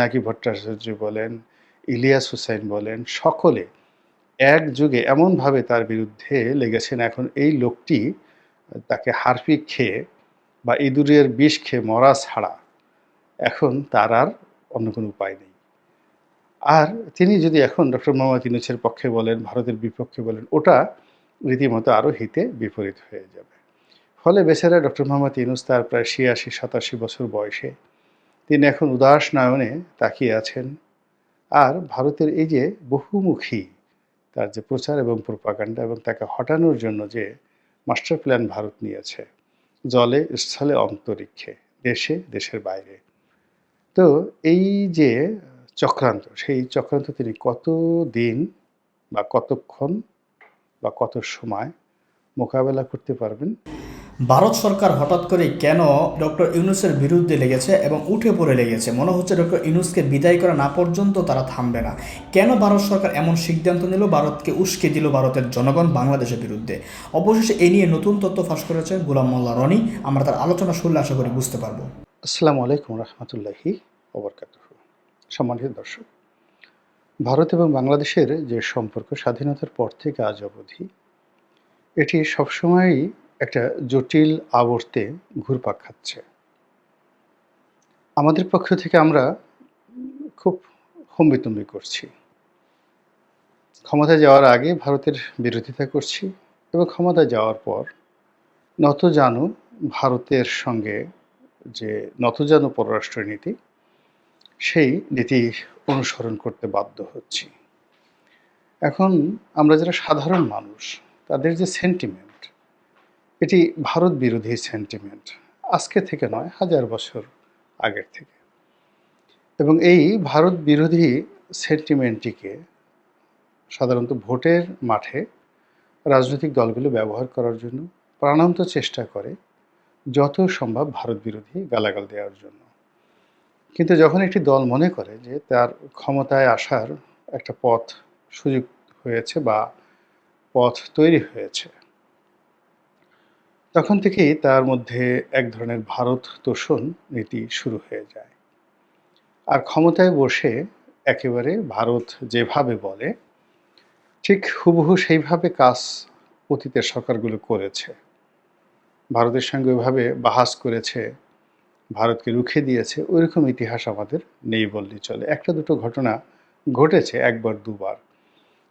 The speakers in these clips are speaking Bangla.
নাকি ভট্টাচার্য বলেন, ইলিয়াস হুসাইন বলেন, সকলে এক যুগে এমনভাবে তার বিরুদ্ধে লেগেছেন। এখন এই লোকটি তাকে হারপিক খেয়ে বা ইঁদুরের বিষ খেয়ে মরা ছাড়া এখন তার আর অন্য কোনো উপায় নেই। আর তিনি যদি এখন ডক্টর মোহাম্মদ ইউনুসের পক্ষে বলেন, ভারতের বিপক্ষে বলেন, ওটা রীতিমতো আরও হিতে বিপরীত হয়ে যাবে। ফলে বেচারা ডক্টর মোহাম্মদ ইউনুস তার প্রায় ছিয়াশি, সাতাশি বছর বয়সে তিনি এখন উদাস নয়নে তাকিয়ে আছেন। আর ভারতের এই যে বহুমুখী তার যে প্রচার এবং প্রপাগান্ডা এবং তাকে হটানোর জন্য যে মাস্টার প্ল্যান ভারত নিয়েছে, জলে, স্থলে, অন্তরিক্ষে, দেশে, দেশের বাইরে। তো এই যে চক্রান্ত, সেই চক্রান্ত তিনি কত দিন বা কতক্ষণ বা কত সময় মোকাবেলা করতে পারবেন? ভারত সরকার হঠাৎ করে কেন ডক্টর ইউনুসের বিরুদ্ধে লেগেছে এবং উঠে পড়ে লেগেছে? মনে হচ্ছে ডক্টর ইউনুসকে বিদায় করা না পর্যন্ত তারা থামবে না। কেন ভারত সরকার এমন সিদ্ধান্ত নিল? ভারতকে উস্কে দিল ভারতের জনগণ বাংলাদেশের বিরুদ্ধে। অবশেষে এ নিয়ে নতুন তথ্য ফাঁস করেছে গোলাম মোল্লা রনি। আমরা তার আলোচনা শুনলে আশা করি বুঝতে পারব। আসসালামু আলাইকুম রহমতুল্লাহি সম্মানিত দর্শক, ভারত এবং বাংলাদেশের যে সম্পর্ক স্বাধীনতার পর থেকে আজ অবধি, এটি সবসময়ই একটা জটিল আবর্তে ঘুরপাক খাচ্ছে। আমাদের পক্ষ থেকে আমরা খুব হম্বিতম্বি করছি। ক্ষমতায় যাওয়ার আগে ভারতের বিরোধিতা করছি এবং ক্ষমতায় যাওয়ার পর নতজানু ভারতের সঙ্গে যে নতজানু পররাষ্ট্রনীতি, সেই নীতি অনুসরণ করতে বাধ্য হচ্ছি। এখন আমরা যারা সাধারণ মানুষ, তাদের যে সেন্টিমেন্ট এটি ভারত বিরোধী সেন্টিমেন্ট আজকে থেকে নয়, হাজার বছর আগের থেকে। এবং এই ভারত বিরোধী সেন্টিমেন্টটিকে সাধারণত ভোটের মাঠে রাজনৈতিক দলগুলো ব্যবহার করার জন্য প্রাণান্ত চেষ্টা করে, যত সম্ভব ভারত বিরোধী গালাগাল দেওয়ার জন্য। কিন্তু যখন একটি দল মনে করে যে তার ক্ষমতায় আসার একটা পথ সুযোগ হয়েছে বা পথ তৈরি হয়েছে তখন থেকেই তার মধ্যে এক ধরনের ভারত তোষণ নীতি শুরু হয়ে যায়। আর ক্ষমতায় বসে একেবারে ভারত যেভাবে বলে, ঠিক হুবহু সেইভাবে কাজ অতীতের সরকারগুলো করেছে। ভারতের সঙ্গে ওইভাবে বাহাস করেছে, ভারতকে রুখে দিয়েছে, ওইরকম ইতিহাস আমাদের নেই বললেই চলে। একটা দুটো ঘটনা ঘটেছে একবার দুবার।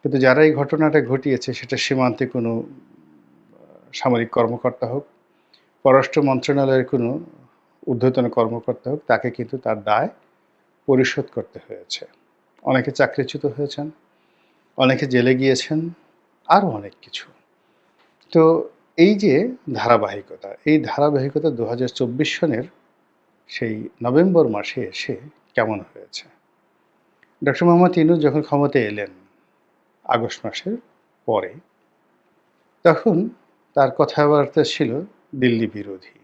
কিন্তু যারা এই ঘটনাটা ঘটিয়েছে, সেটা সীমান্তে কোনো সামরিক কর্মকর্তা হোক, পররাষ্ট্র মন্ত্রণালয়ের কোনো ঊর্ধ্বতন কর্মকর্তা হোক, তাকে কিন্তু তার দায় পরিশোধ করতে হয়েছে। অনেকে চাকরিচ্যুত হয়েছেন, অনেকে জেলে গিয়েছেন, আরও অনেক কিছু। তো এই যে ধারাবাহিকতা, এই ধারাবাহিকতা দু হাজার চব্বিশ সনের সেই নভেম্বর মাসে এসে কেমন হয়েছে? ডক্টর মোহাম্মদ ইনুজ যখন ক্ষমতায় এলেন আগস্ট মাসের পরে, তখন তার কথাবার্তা ছিল দিল্লি বিরোধী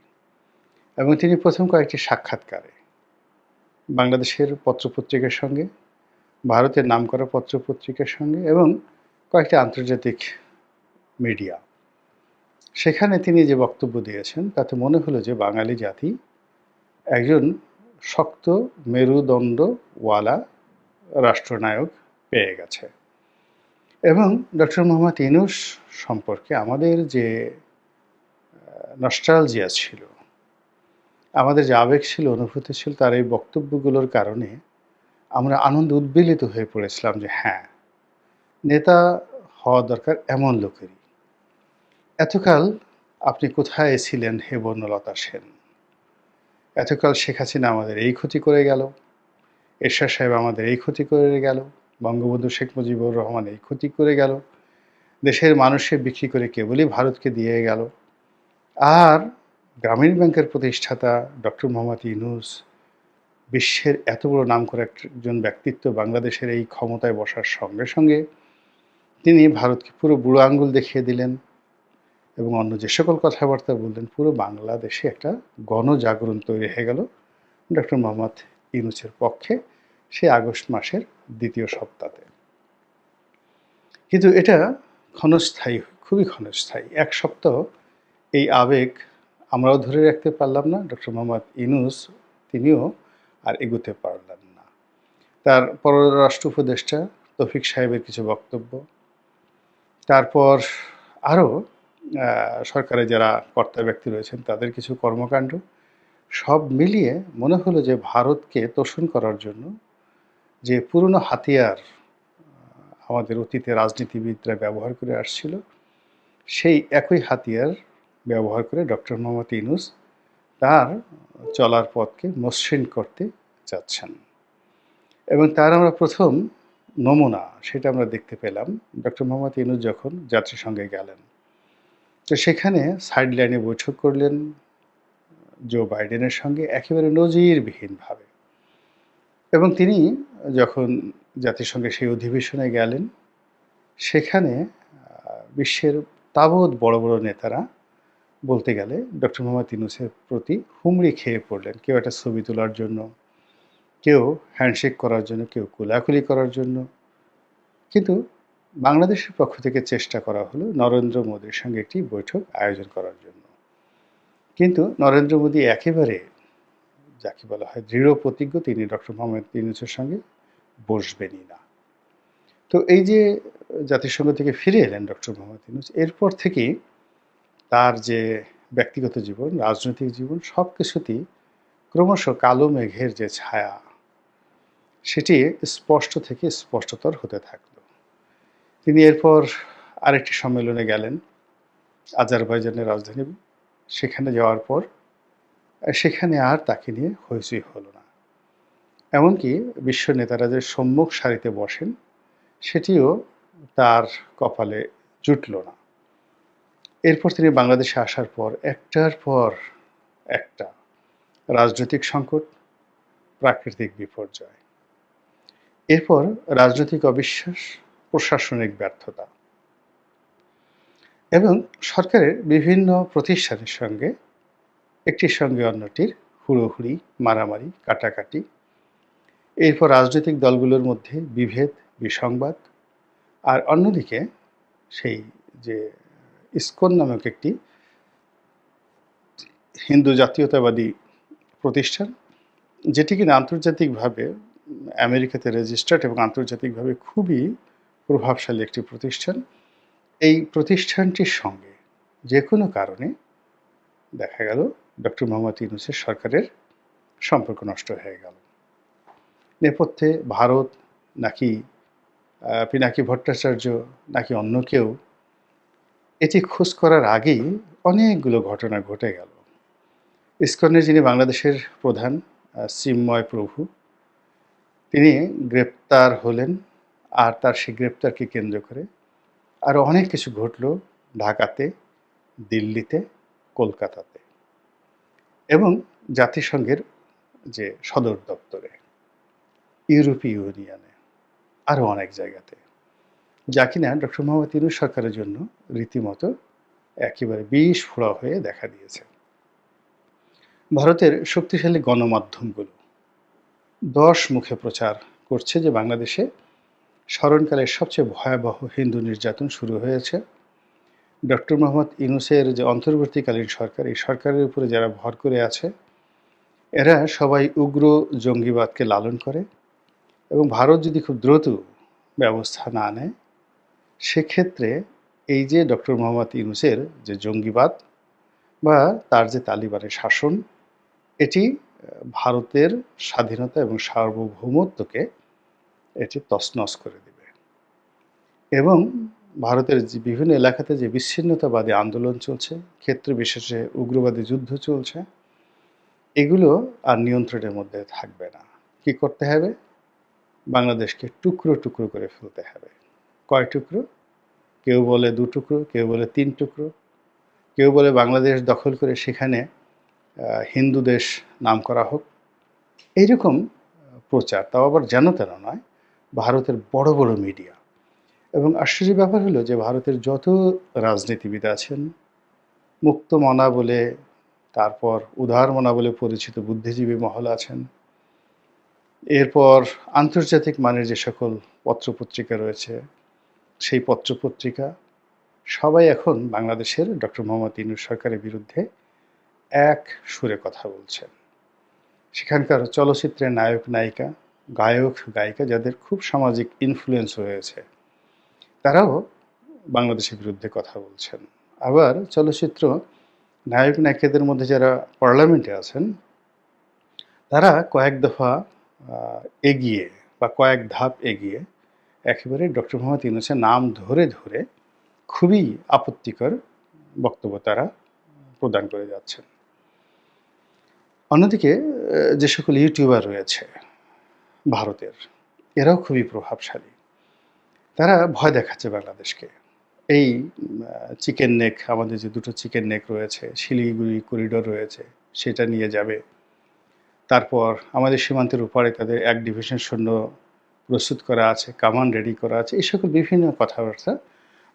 এবং তিনি প্রথম কয়েকটি সাক্ষাৎকারে বাংলাদেশের পত্রপত্রিকার সঙ্গে, ভারতের নাম নামকরা পত্রপত্রিকার সঙ্গে এবং কয়েকটি আন্তর্জাতিক মিডিয়া। সেখানে তিনি যে বক্তব্য দিয়েছেন, তাতে মনে হলো যে বাঙালি জাতি একজন শক্ত, মেরুদণ্ডওয়ালা রাষ্ট্রনায়ক পেয়ে গেছে। এবং ডক্টর মোহাম্মদ ইনুস সম্পর্কে আমাদের যে নস্টালজিয়া ছিল, আমাদের যে আবেগ ছিল, অনুভূতি ছিল, তার এই বক্তব্যগুলোর কারণে আমরা আনন্দ উদ্বেলিত হয়ে পড়েছিলাম যে হ্যাঁ নেতা হওয়া দরকার এমন লোকেরই। এতকাল আপনি কোথায় ছিলেন হে বর্ণলতা সেন? এতকাল শেখ হাসিনা আমাদের এই ক্ষতি করে গেল, এরশাদ সাহেব আমাদের এই ক্ষতি করে গেল বঙ্গবন্ধু শেখ মুজিবুর রহমান এই ক্ষতি করে গেল। দেশের মানুষে বিক্রি করে কেবলই ভারতকে দিয়ে গেল। আর গ্রামীণ ব্যাংকের প্রতিষ্ঠাতা ডক্টর মোহাম্মদ ইউনুস বিশ্বের এত বড় নাম করে একজন ব্যক্তিত্ব বাংলাদেশের এই ক্ষমতায় বসার সঙ্গে সঙ্গে তিনি ভারতকে পুরো বুড়ো আঙ্গুল দেখিয়ে দিলেন এবং অন্য যে সকল কথাবার্তা বললেন, পুরো বাংলাদেশে একটা গণজাগরণ তৈরি হয়ে গেল। ডক্টর মোহাম্মদ ইউনুসের পক্ষে সে আগস্ট মাসের দ্বিতীয় সপ্তাহে কিন্তু এটা ক্ষণস্থায়ী, খুবই ক্ষণস্থায়ী। এক সপ্তাহ এই আবেগ আমরাও ধরে রাখতে পারলাম না, ডক্টর মোহাম্মদ ইনুস তিনিও আর এগোতে পারলেন না। তার পররাষ্ট্র উপদেষ্টা তৌফিক সাহেবের কিছু বক্তব্য। তারপর আরও সরকারে যারা কর্তা ব্যক্তি রয়েছেন, তাদের কিছু কর্মকাণ্ড। সব মিলিয়ে মনে হলো যে ভারতকে তোষণ করার জন্য যে পুরনো হাতিয়ার আমাদের অতীতে রাজনীতিবিদরা ব্যবহার করে আসছিল, সেই একই হাতিয়ার ব্যবহার করে ডক্টর মোহাম্মদ ইউনুস তার চলার পথকে মসৃণ করতে যাচ্ছেন। এবং তার আমরা প্রথম নমুনা সেটা আমরা দেখতে পেলাম, ডক্টর মোহাম্মদ ইনুস যখন যাত্রীসঙ্গে গেলেন। তো সেখানে সাইড লাইনে বৈঠক করলেন জো বাইডেনের সঙ্গে একেবারে নজিরবিহীনভাবে। এবং তিনি যখন জাতিসংঘের সেই অধিবেশনে গেলেন, সেখানে বিশ্বের তাবৎ বড় বড় নেতারা বলতে গেলে ডক্টর মোহাম্মদ ইউনুসের প্রতি হুমড়ি খেয়ে পড়লেন। কেউ একটা ছবি তোলার জন্য, কেউ হ্যান্ডশেক করার জন্য, কেউ কোলাকুলি করার জন্য। কিন্তু বাংলাদেশের পক্ষ থেকে চেষ্টা করা হলো নরেন্দ্র মোদীর সঙ্গে একটি বৈঠক আয়োজন করার জন্য। কিন্তু নরেন্দ্র মোদী একেবারে যাকে বলা হয় দৃঢ় প্রতিজ্ঞ, তিনি ডক্টর মোহাম্মদ ইউনুসের সঙ্গে বসবেনই না। তো এই যে জাতিসংঘ থেকে ফিরে এলেন ডক্টর মোহাম্মদ ইউনুস, এরপর থেকেই তার যে ব্যক্তিগত জীবন, রাজনৈতিক জীবন সব কিছুতেই ক্রমশ কালো মেঘের যে ছায়া, সেটি স্পষ্ট থেকে স্পষ্টতর হতে থাকল। তিনি এরপর আরেকটি সম্মেলনে গেলেন, আজারবাইজানের রাজধানী, সেখানে যাওয়ার পর সেখানে আর তাকে নিয়ে হইচই হলো না। এমনকি বিশ্ব নেতারা যে সম্মুখ সারিতে বসেন, সেটিও তার কপালে জুটল না। এরপর তিনি বাংলাদেশে আসার পর, একটার পর একটা রাজনৈতিক সংকট, প্রাকৃতিক বিপর্যয়। এরপর রাজনৈতিক অবিশ্বাস, প্রশাসনিক ব্যর্থতা। এবং সরকারের বিভিন্ন প্রতিষ্ঠানের সঙ্গে একটির সঙ্গে অন্যটির হুড়োহুড়ি, মারামারি, কাটাকাটি। এরপর রাজনৈতিক দলগুলোর মধ্যে বিভেদ, বিসংবাদ। আর অন্যদিকে সেই যে ইসকন নামক একটি হিন্দু জাতীয়তাবাদী প্রতিষ্ঠান, যেটি কিনা আন্তর্জাতিকভাবে আমেরিকাতে রেজিস্টার্ড এবং আন্তর্জাতিকভাবে খুবই প্রভাবশালী একটি প্রতিষ্ঠান, এই প্রতিষ্ঠানটির সঙ্গে যে কোনো কারণে দেখা গেল ডক্টর মোহাম্মদ ইউনুসের সরকারের সম্পর্ক নষ্ট হয়ে গেল। নেপথ্যে ভারত নাকি পিনাকি ভট্টাচার্য নাকি অন্য কেউ এটি খোঁজ করার আগেই অনেকগুলো ঘটনা ঘটে গেল। ইসকনের যিনি বাংলাদেশের প্রধান আহ, প্রভু তিনি গ্রেপ্তার হলেন আর তার সেই গ্রেপ্তারকে কেন্দ্র করে আরও অনেক কিছু ঘটল ঢাকাতে দিল্লিতে কলকাতাতে। এবং জাতিসংঘের যে সদর দপ্তরে, ইউরোপীয় ইউনিয়নে, আরও অনেক জায়গাতে। যা কিনা ডক্টর মোহাম্মদ ইউনুস সরকারের জন্য রীতিমতো একেবারে বিষ ফোড়া হয়ে দেখা দিয়েছে। ভারতের শক্তিশালী গণমাধ্যমগুলো দশ মুখে প্রচার করছে যে বাংলাদেশে স্মরণকালের সবচেয়ে ভয়াবহ হিন্দু নির্যাতন শুরু হয়েছে। ডক্টর মোহাম্মদ ইউনুসের যে অন্তর্বর্তীকালীন সরকার, এই সরকারের উপরে যারা ভর করে আছে, এরা সবাই উগ্র জঙ্গিবাদকে লালন করে এবং ভারত যদি খুব দ্রুত ব্যবস্থা না নেয়, সেক্ষেত্রে এই যে ডক্টর মোহাম্মদ ইউনুসের যে জঙ্গিবাদ বা তার যে তালিবানের শাসন, এটি ভারতের স্বাধীনতা এবং সার্বভৌমত্বকে এটি তছনছ করে দেবে। এবং ভারতের বিভিন্ন এলাকাতে যে বিচ্ছিন্নতাবাদী আন্দোলন চলছে, ক্ষেত্র বিশেষে উগ্রবাদী যুদ্ধ চলছে, এগুলো আর নিয়ন্ত্রণের মধ্যে থাকবে না। কি করতে হবে? বাংলাদেশকে টুকরো টুকরো করে ফেলতে হবে। কয় টুকরো? কেউ বলে দু টুকরো, কেউ বলে তিন টুকরো, কেউ বলে বাংলাদেশ দখল করে সেখানে হিন্দু দেশ নাম করা হোক। এইরকম প্রচার, তাও আবার যেন তেন নয়, ভারতের বড় বড় মিডিয়া। এবং আশ্চর্য ব্যাপার হলো যে ভারতের যত রাজনীতিবিদ আছেন, মুক্তমনা বলে, তারপর উদারমনা বলে পরিচিত বুদ্ধিজীবী মহল আছেন, এরপর আন্তর্জাতিক মানের যে সকল পত্রপত্রিকা রয়েছে, সেই পত্রপত্রিকা সবাই এখন বাংলাদেশের ডক্টর মোহাম্মদ ইনুর সরকারের বিরুদ্ধে এক সুরে কথা বলছেন। সেখানকার চলচ্চিত্রের নায়ক, নায়িকা, গায়ক, গায়িকা যাদের খুব সামাজিক ইনফ্লুয়েন্স রয়েছে। তারাও বাংলাদেশের বিরুদ্ধে কথা বলছেন। আবার চলচ্চিত্র নায়ক নায়িকাদের মধ্যে যারা পার্লামেন্টে আছেন, তারা কয়েক দফা এগিয়ে বা কয়েক ধাপ এগিয়ে একেবারে ডক্টর মোহাম্মদ ইউনুসের নাম ধরে ধরে খুবই আপত্তিকর বক্তব্য তারা প্রদান করে যাচ্ছেন। অন্যদিকে যে সকল ইউটিউবার রয়েছে ভারতের, এরাও খুবই প্রভাবশালী। তারা ভয় দেখাচ্ছে বাংলাদেশকে। এই চিকেন নেক আমাদের যে দুটো চিকেন নেক রয়েছে, শিলিগুড়ি করিডোর রয়েছে, সেটা নিয়ে যাবে। তারপর আমাদের সীমান্তের উপরে তাদের এক ডিভিশন সৈন্য প্রস্তুত করা আছে কামান রেডি করা আছে, এই সকল বিভিন্ন কথাবার্তা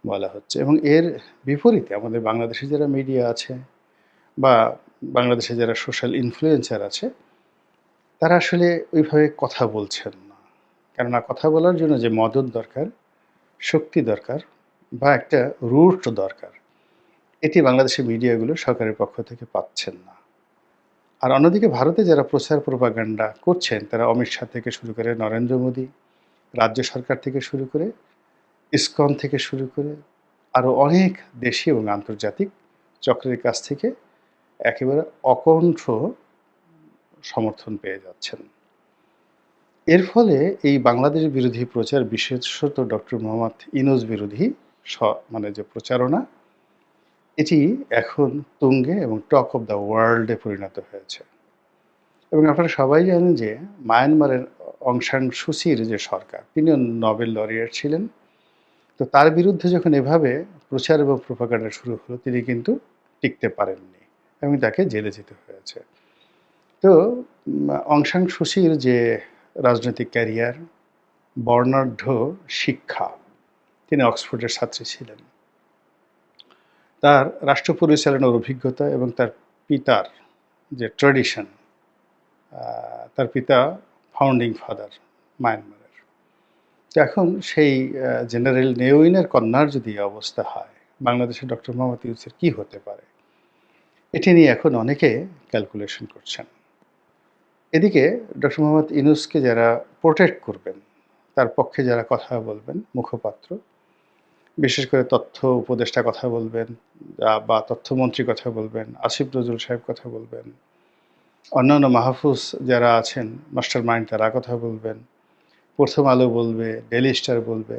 বলা হচ্ছে। এবং এর বিপরীতে আমাদের বাংলাদেশে যারা মিডিয়া আছে বা বাংলাদেশে যারা সোশ্যাল ইনফ্লুয়েন্সার আছে, তারা আসলে ওইভাবে কথা বলছেন না। কেননা কথা বলার জন্য যে মদত দরকার শক্তি দরকার বা একটা রুট দরকার। এটি বাংলাদেশের মিডিয়াগুলো সরকারের পক্ষ থেকে পাচ্ছেন না। আর অন্যদিকে ভারতে যারা প্রচার প্রপাগান্ডা করছেন, তারা অমিত শাহ থেকে শুরু করে নরেন্দ্র মোদী, রাজ্য সরকার থেকে শুরু করে, ইসকন থেকে শুরু করে, আরও অনেক দেশি এবং আন্তর্জাতিক চক্রের কাছ থেকে একেবারে অকণ্ঠ সমর্থন পেয়ে যাচ্ছেন। এর ফলে এই বাংলাদেশ বিরোধী প্রচার বিশেষত ডক্টর মোহাম্মদ ইনোজ বিরোধী মানে যে প্রচারণা, এটি এখন তুঙ্গে এবং টক অফ দ্য ওয়ার্ল্ডে পরিণত হয়েছে। এবং আপনারা সবাই জানেন যে মায়ানমারের অংশান সুচির যে সরকার, তিনিও নোবেল লরিয়ার ছিলেন। তো তার বিরুদ্ধে যখন এভাবে প্রচার এবং প্রোপাগান্ডা শুরু হলো, তিনি কিন্তু টিকতে পারেননি এবং তাকে জেলে যেতে হয়েছে। তো অংশান সুচির যে রাজনৈতিক ক্যারিয়ার, বর্ণাঢ্য শিক্ষা। তিনি অক্সফোর্ডের ছাত্রী ছিলেন। তার রাষ্ট্র পরিচালনার অভিজ্ঞতা এবং তার পিতার যে ট্র্যাডিশন তার পিতা ফাউন্ডিং ফাদার মায়ানমারের তো এখন সেই জেনারেল নেওইনের কন্যার যদি অবস্থা হয়, বাংলাদেশের ডক্টর মোহাম্মদ ইউসের কী হতে পারে? এটি নিয়ে এখন অনেকে ক্যালকুলেশন করছেন। এদিকে ডক্টর মোহাম্মদ ইনুসকে যারা প্রোটেক্ট করবেন, তার পক্ষে যারা কথা বলবেন, মুখপাত্র, বিশেষ করে তথ্য উপদেষ্টা কথা বলবেন বা তথ্যমন্ত্রী কথা বলবেন, আসিফ নজরুল সাহেব কথা বলবেন, অন্যান্য মাহফুজ যারা আছেন মাস্টার মাইন্ড তারা কথা বলবেন, প্রথম আলো বলবে ডেলি স্টার বলবে,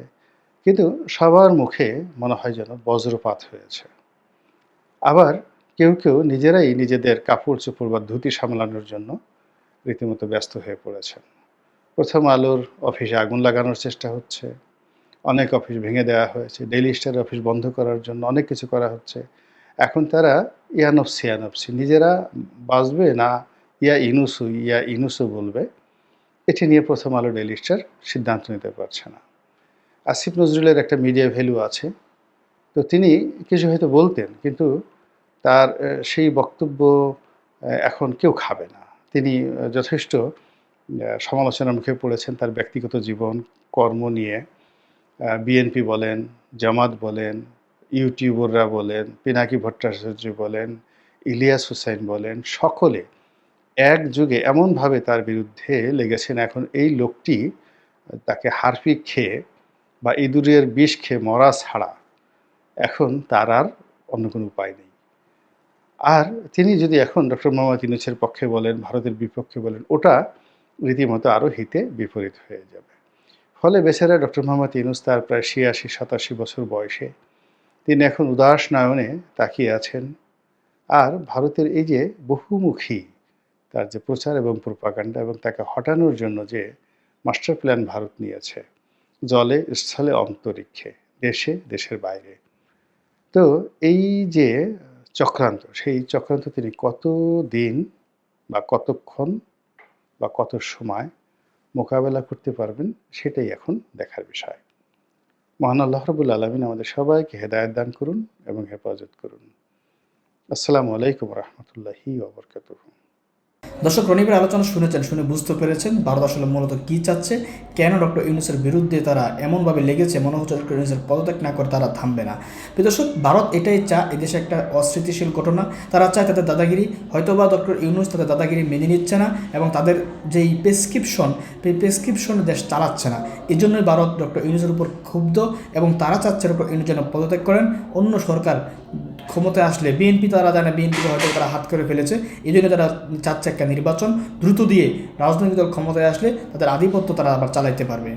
কিন্তু সবার মুখে মনে হয় যেন বজ্রপাত হয়েছে। আবার কেউ কেউ নিজেরাই নিজেদের কাপড় চোপড় বা ধুতি সামলানোর জন্য রীতিমতো ব্যস্ত হয়ে পড়েছেন প্রথম আলোর অফিসে আগুন লাগানোর চেষ্টা হচ্ছে। অনেক অফিস ভেঙে দেওয়া হয়েছে। ডেইলি স্টার অফিস বন্ধ করার জন্য অনেক কিছু করা হচ্ছে। এখন তারা ইয়ানফসি ইয়ানফসি নিজেরা বাঁচবে না ইয়া ইনুসু ইয়া ইনুসু বলবে? এটি নিয়ে প্রথম আলো ডেইলি স্টার সিদ্ধান্ত নিতে পারছে না। আসিফ নজরুলের একটা মিডিয়া ভ্যালু আছে। তো তিনি কিছু হয়তো বলতেন, কিন্তু তার সেই বক্তব্য এখন কেউ খাবে না। তিনি যথেষ্ট সমালোচনার মুখে পড়েছেন তার ব্যক্তিগত জীবন, কর্ম নিয়ে। বিএনপি বলেন, জামাত বলেন, ইউটিউবাররা বলেন, পিনাকি ভট্টাচার্য বলেন, ইলিয়াস হুসাইন বলেন, সকলে এক যুগে এমনভাবে তার বিরুদ্ধে লেগেছেন। এখন এই লোকটি তাকে হারপিক খেয়ে বা ইঁদুরের বিষ খেয়ে মরা ছাড়া এখন তার আর অন্য কোনো উপায় নেই। আর তিনি যদি এখন ডক্টর মোহাম্মদ ইউনুসের পক্ষে বলেন, ভারতের বিপক্ষে বলেন, ওটা রীতিমতো আরও হিতে বিপরীত হয়ে যাবে। ফলে বেচারা ডক্টর মোহাম্মদ ইউনুস তার প্রায় ছিয়াশি, সাতাশি বছর বয়সে তিনি এখন উদাস নয়নে তাকিয়ে আছেন। আর ভারতের এই যে বহুমুখী তার যে প্রচার এবং প্রপাগান্ডা এবং তাকে হটানোর জন্য যে মাস্টার প্ল্যান ভারত নিয়েছে, জলে, স্থলে, অন্তরিক্ষে, দেশে, দেশের বাইরে। তো এই যে চক্রান্ত, সেই চক্রান্ত তিনি কত দিন বা কতক্ষণ বা কত সময় মোকাবেলা করতে পারবেন সেটাই এখন দেখার বিষয়। মহান আল্লাহ রবুল আলমিন আমাদের সবাইকে হেদায়ত দান করুন এবং হেফাজত করুন। আসসালামু আলাইকুম রহমতুল্লাহি ওবরকাতুহ দর্শক, রনিবের আলোচনা শুনেছেন, শুনে বুঝতে পেরেছেন ভারত আসলে মূলত কী চাচ্ছে, কেন ডক্টর ইউনুসের বিরুদ্ধে তারা এমনভাবে লেগেছে মনে হচ্ছে ডক্টর ইউনুসের পদত্যাগ না করে তারা থামবে না। দর্শক, ভারত এটাই চা এদেশে একটা অস্থিতিশীল ঘটনা। তারা চায় তাদের দাদাগিরি, হয়তোবা ডক্টর ইউনুস তাদের দাদাগিরি মেনে নিচ্ছে না এবং তাদের যেই প্রেসক্রিপশন, সেই প্রেসক্রিপশন দেশ চালাচ্ছে না। এই জন্যই ভারত ডক্টর ইউনুসের উপর ক্ষুব্ধ এবং তারা চাচ্ছে ডক্টর ইউনুস যেন পদত্যাগ করেন। অন্য সরকার ক্ষমতায় আসলে বিএনপি, তারা জানে বিএনপিকে হয়তো তারা হাত করে ফেলেছে। এই জন্য তারা চাচ্ছে একটা নির্বাচন। দ্রুত দিয়ে রাজনৈতিক দল ক্ষমতায় আসলে তাদের আধিপত্য তারা আবার চালাইতে পারবে।